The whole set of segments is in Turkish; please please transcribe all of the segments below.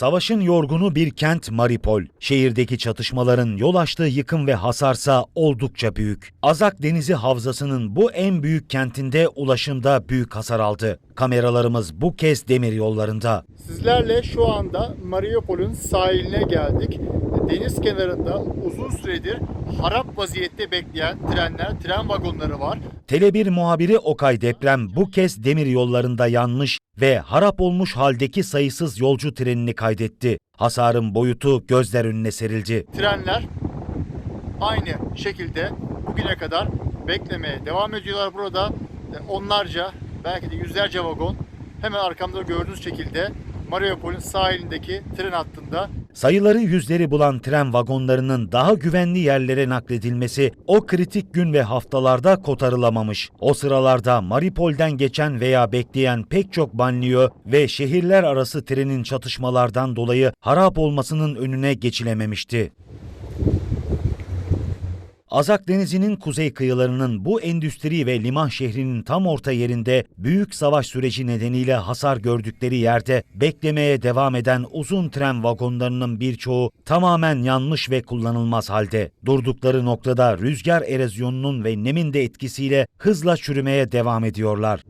Savaşın yorgunu bir kent Maripol. Şehirdeki çatışmaların yol açtığı yıkım ve hasarsa oldukça büyük. Azak Denizi Havzası'nın bu en büyük kentinde ulaşımda büyük hasar aldı. Kameralarımız bu kez demir yollarında. Sizlerle şu anda Mariupol'ün sahiline geldik. Deniz kenarında uzun süredir harap vaziyette bekleyen trenler, tren vagonları var. Tele1 muhabiri Okay Deprem bu kez demir yollarında yanmış ve harap olmuş haldeki sayısız yolcu trenini kaydetti. Hasarın boyutu gözler önüne serildi. Trenler aynı şekilde bugüne kadar beklemeye devam ediyorlar burada. E, Onlarca, belki de yüzlerce vagon hemen arkamda gördüğünüz şekilde Mariupol'ün sahilindeki tren hattında Sayıları yüzleri bulan tren vagonlarının daha güvenli yerlere nakledilmesi o kritik gün ve haftalarda kotarılamamış. O sıralarda Maripol'den geçen veya bekleyen pek çok banliyö ve şehirler arası trenin çatışmalardan dolayı harap olmasının önüne geçilememişti. Azak Denizi'nin kuzey kıyılarının bu endüstri ve liman şehrinin tam orta yerinde büyük savaş süreci nedeniyle hasar gördükleri yerde beklemeye devam eden uzun tren vagonlarının birçoğu tamamen yanmış ve kullanılmaz halde. Durdukları noktada rüzgar erozyonunun ve nemin de etkisiyle hızla çürümeye devam ediyorlar.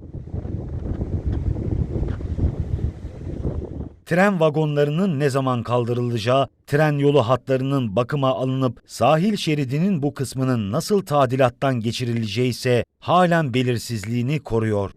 Tren vagonlarının ne zaman kaldırılacağı, tren yolu hatlarının bakıma alınıp sahil şeridinin bu kısmının nasıl tadilattan geçirileceği ise halen belirsizliğini koruyor.